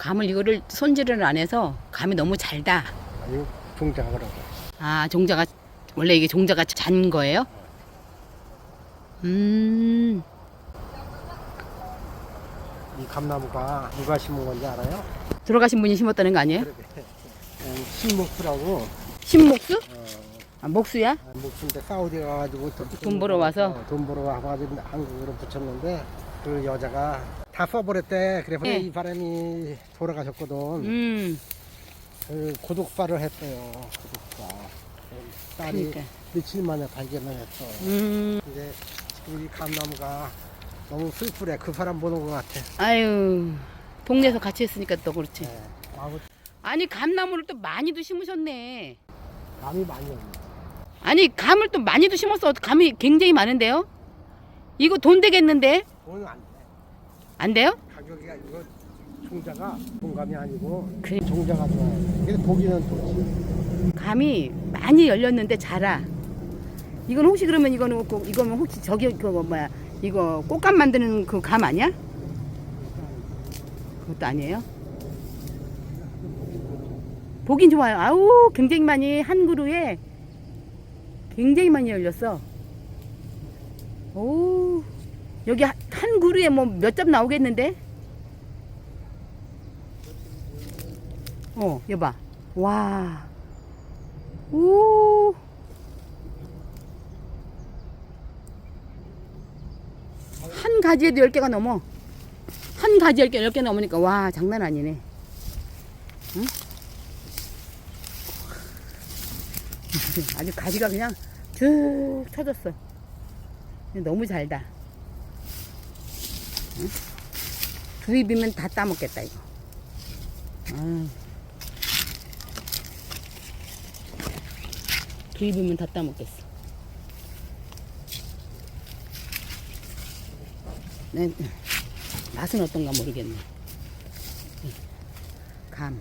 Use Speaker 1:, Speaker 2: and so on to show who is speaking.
Speaker 1: 감을 이거를 손질을 안 해서 감이 너무 잘다.
Speaker 2: 아니 종자가 그러고
Speaker 1: 아, 종자가 원래 이게 종자가 잔 거예요? 음.
Speaker 2: 이 감나무가 누가 심은 건지 알아요?
Speaker 1: 들어가신 분이 심었다는 거 아니에요?
Speaker 2: 그러게 어, 신목수라고
Speaker 1: 신목수?
Speaker 2: 어,
Speaker 1: 아, 목수야?
Speaker 2: 목수인데 사우디 가가지고 돈,
Speaker 1: 돈 벌어 와서?
Speaker 2: 어, 돈 벌어 와가지고 한국으로 붙였는데 그 여자가 다 써버렸대 그래서
Speaker 1: 네.
Speaker 2: 이 바람이 돌아가셨거든
Speaker 1: 음.
Speaker 2: 그 고독사를 했어요 고독사 딸이
Speaker 1: 그러니까.
Speaker 2: 며칠 만에 발견을 했어
Speaker 1: 음.
Speaker 2: 근데 지금 이 감나무가 너무 슬프래 그 사람 보는 것 같아
Speaker 1: 아유. 동네에서 같이 했으니까 또 그렇지.
Speaker 2: 네. 아무
Speaker 1: 아니, 감나무를 또 많이도 심으셨네.
Speaker 2: 감이 많이 없네
Speaker 1: 아니, 감을 또 많이도 심었어. 감이 굉장히 많은데요? 이거 돈 되겠는데?
Speaker 2: 돈은 안 돼.
Speaker 1: 안 돼요?
Speaker 2: 가격이 이거 종자가 동감이 아니고
Speaker 1: 그래.
Speaker 2: 종자가 좋아요. 이게 보기는 좋지.
Speaker 1: 감이 많이 열렸는데 자라. 이건 혹시 그러면 이거는 꼭 이거면 혹시 저기 그거 뭐야 이거 꽃감 만드는 그 감 아니야? 그것도 아니에요? 보긴 좋아요. 아우 굉장히 많이 한 그루에 굉장히 많이 열렸어. 오 여기 한- 한 그루에 뭐 몇 점 나오겠는데? 어 여봐 와. 오. 한 가지에도 10개가 넘어. 한 가지에 10개, 10개 넘으니까, 와, 장난 아니네. 응? 아주 가지가 그냥 쭉 쳐졌어. 너무 잘다. 응? 두 입이면 다 따먹겠다, 이거. 두 입이면 다 따먹겠어. 네, 맛은 어떤가 모르겠네. 감.